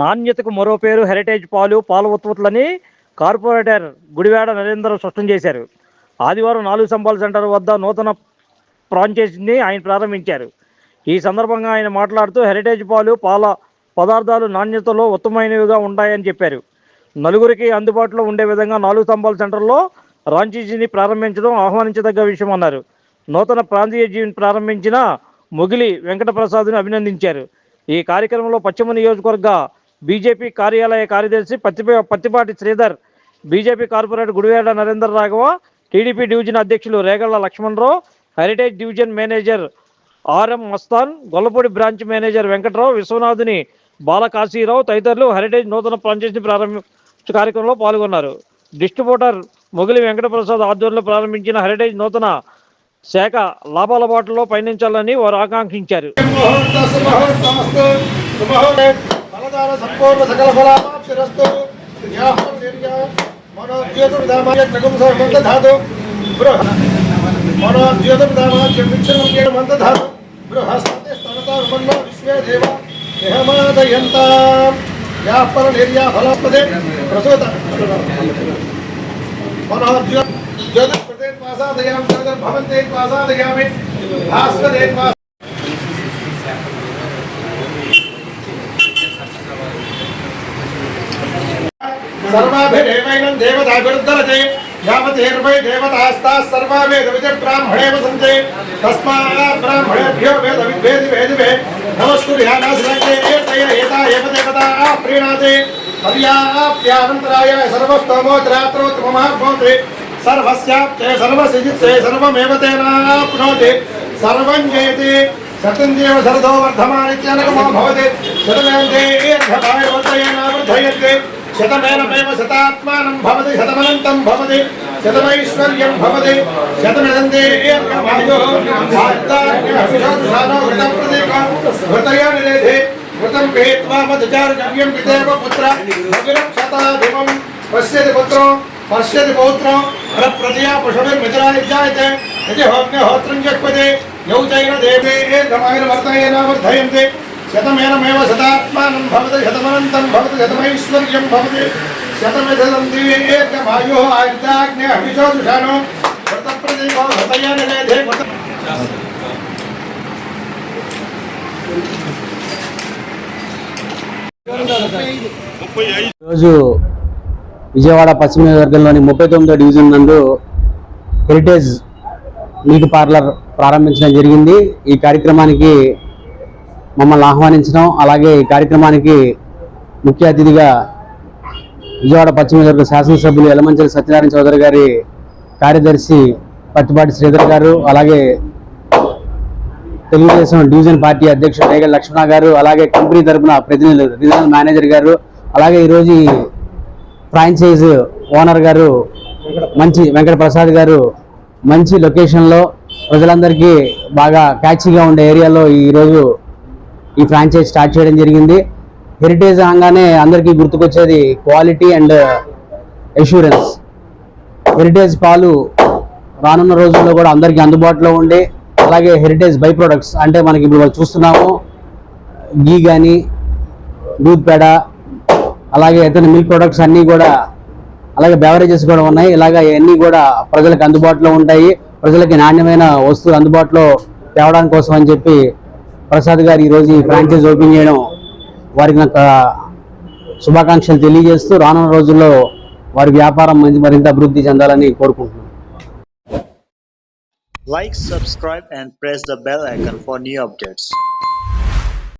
నాణ్యతకు మరో పేరు హెరిటేజ్ పాలు పాల ఉత్పత్తులని కార్పొరేటర్ గుడివాడ నరేందర్ స్పష్టం చేశారు. ఆదివారం నాలుగు సంబాల్ సెంటర్ వద్ద నూతన ఫ్రాంచైజీని ఆయన ప్రారంభించారు. ఈ సందర్భంగా ఆయన మాట్లాడుతూ హెరిటేజ్ పాలు పాల పదార్థాలు నాణ్యతలో ఉత్తమైనవిగా ఉంటాయని చెప్పారు. నలుగురికి అందుబాటులో ఉండే విధంగా నాలుగు స్తంభాల సెంటర్లో రాంచీజీని ప్రారంభించడం ఆహ్వానించదగ్గ విషయం అన్నారు. నూతన ప్రాంతీయ జీవిని ప్రారంభించిన మొగిలి వెంకటప్రసాద్ను అభినందించారు. ఈ కార్యక్రమంలో పశ్చిమ నియోజకవర్గ బీజేపీ కార్యాలయ కార్యదర్శి Patti Pattipati Sridhar BJP corporator Gudiveda Narender Raghava TDP division అధ్యక్షులు Regalla Lakshmanarao Heritage division manager RM Mastan Gollapudi branch manager Venkatrao Viswanathuni Balakasirao తదితరులు హెరిటేజ్ నూతన ఫ్రాంచైజీని ప్రారంభించే కార్యక్రమంలో పాల్గొన్నారు. డిస్ట్రిబ్యూటర్ మొగిలి వెంకటప్రసాద్ ఆధ్వర్యంలో ప్రారంభించిన హెరిటేజ్ నూతన శాఖ లాభాల బాటలో పయనించాలని వారు ఆకాంక్షించారు. ಸಹಕಾರ ಸಂಪೂರ್ಣ ಸಕಲ ಫಲಾಪ್ತಿರಸ್ತು ಮನೋದ್ಯೋತಮಿಧಾಮಾಯಕುಂಸಮಂದಧಾತು ಬೃಹ ಮನೋದ್ಯೋತಮಿಧಾಮಾಯಮಿಕ್ಷಣಮಂದಧಾತು ಬೃಹಸ್ತೇ ಸ್ತನತಾರುಮನ್ನ ವಿಶ್ವೇ ದೇವ ಯಹಮಾದಯಂತ ಯಾಃ ಪರ ನಿರ್ಯಾ ಫಲಾತ್ಮದೆ ಪ್ರಸೂತ ಮನೋದ್ಯೋತ ಜ್ಯೋತಿರ್ಪ್ರದೇತ್ವಾಸಾದಯಾಮಿ ಜಗದರ್ಭವಂತೇತ್ವಾಸಾದಯಾಮಿ ಭಾಸ್ವದೇತ್ವಾ సర్వాభిరేమైన దేవతాభిరుద్ధరతే యావతేర్వై దేవతాస్తా సర్వా వేద విజయ బ్రాహ్మణేవ సంతే తస్మా బ్రాహ్మణేభ్యో వేద విద్వేది వేదివే నమస్సు ధ్యానాశ్రతే ఏతయ ఏతా ఏవ దేవతా ప్రీణాతే పర్యాప్యానంతరాయ సర్వస్తోమోత్రాత్రోత్తమహాభోతే సర్వస్యాప్తే సర్వసిజిత్సే సర్వమేవ తేనాప్నోతి సర్వం జయతి సత్యందేవ సరదో వర్ధమానిత్యనకమో భవతి శతవేందే దీర్ఘపాయ వర్ధయేనావృద్ధయంతే सर्वस्तोमोत्रात्रोत्तममाप्नोति सर्वस्याप्ते सर्वसिजित्से सर्वमेव तेनाप्नोति सर्वं जयति सत्यञ्जेव शरदो वर्धमानित्यानकमो भवति शतमेन्दे ईर्घभायवर्तयेनावर्धयन्ते शतमेनमेव शतात्मानं भवति शतमनन्तं भवति शतमैश्वर्यं भवति शतमिदन्ते घृतया निरेधे घृतं पेत्वा मधुचार्यं पितेव पुत्र भगिरक्षताधिमं पश्यति पुत्रो पश्यति पौत्रो శతమేనమేవ శతాత్మానం భవతి శతమనంతం భవతి శతమైశ్వర్యం భవతి. శతమిధం అభిజోషాను ఈరోజు విజయవాడ పశ్చిమ వర్గంలోని ముప్పై తొమ్మిదో డివిజన్ నందు హెరిటేజ్ నీటి పార్లర్ ప్రారంభించడం జరిగింది. ఈ కార్యక్రమానికి మమ్మల్ని ఆహ్వానించడం అలాగే ఈ కార్యక్రమానికి ముఖ్య అతిథిగా విజయవాడ పశ్చిమ శాసన శాసనసభ్యులు ఎలమంచరి సత్యనారాయణ చౌదరి గారి కార్యదర్శి పత్తిపాటి శ్రీధర్ గారు అలాగే తెలుగుదేశం డివిజన్ పార్టీ అధ్యక్షుడు రేగల్ లక్ష్మణ గారు అలాగే కంపెనీ తరపున ప్రతినిధులు రీజనల్ మేనేజర్ గారు అలాగే ఈరోజు ఫ్రాంచైజ్ ఓనర్ గారు మంచి వెంకట ప్రసాద్ గారు మంచి లొకేషన్లో ప్రజలందరికీ బాగా క్యాచీగా ఉండే ఏరియాలో ఈరోజు ఈ ఫ్రాంచైజ్ స్టార్ట్ చేయడం జరిగింది. హెరిటేజ్ అనగానే అందరికీ గుర్తుకొచ్చేది క్వాలిటీ అండ్ ఎష్యూరెన్స్ హెరిటేజ్ పాలు రానున్న రోజుల్లో కూడా అందరికీ అందుబాటులో ఉండి అలాగే హెరిటేజ్ బై ప్రొడక్ట్స్ అంటే మనకి ఇప్పుడు మనం చూస్తున్నాము గీ కానీ దూద్ పేడ అలాగే ఇతని మిల్క్ ప్రొడక్ట్స్ అన్నీ కూడా అలాగే బెవరేజెస్ కూడా ఉన్నాయి. ఇలాగ ఇవన్నీ కూడా ప్రజలకు అందుబాటులో ఉంటాయి. ప్రజలకి నాణ్యమైన వస్తువులు అందుబాటులో తేవడం కోసం అని చెప్పి ప్రసాద్ గారు ఈరోజు ఈ ఫ్రాంచైజ్ ఓపెన్ చేయడం వారికి నాకు శుభాకాంక్షలు తెలియజేస్తూ రానున్న రోజుల్లో వారి వ్యాపారం మంచి మరింత అభివృద్ధి చెందాలని కోరుకుంటున్నాను Like, subscribe, and press the bell icon for new updates.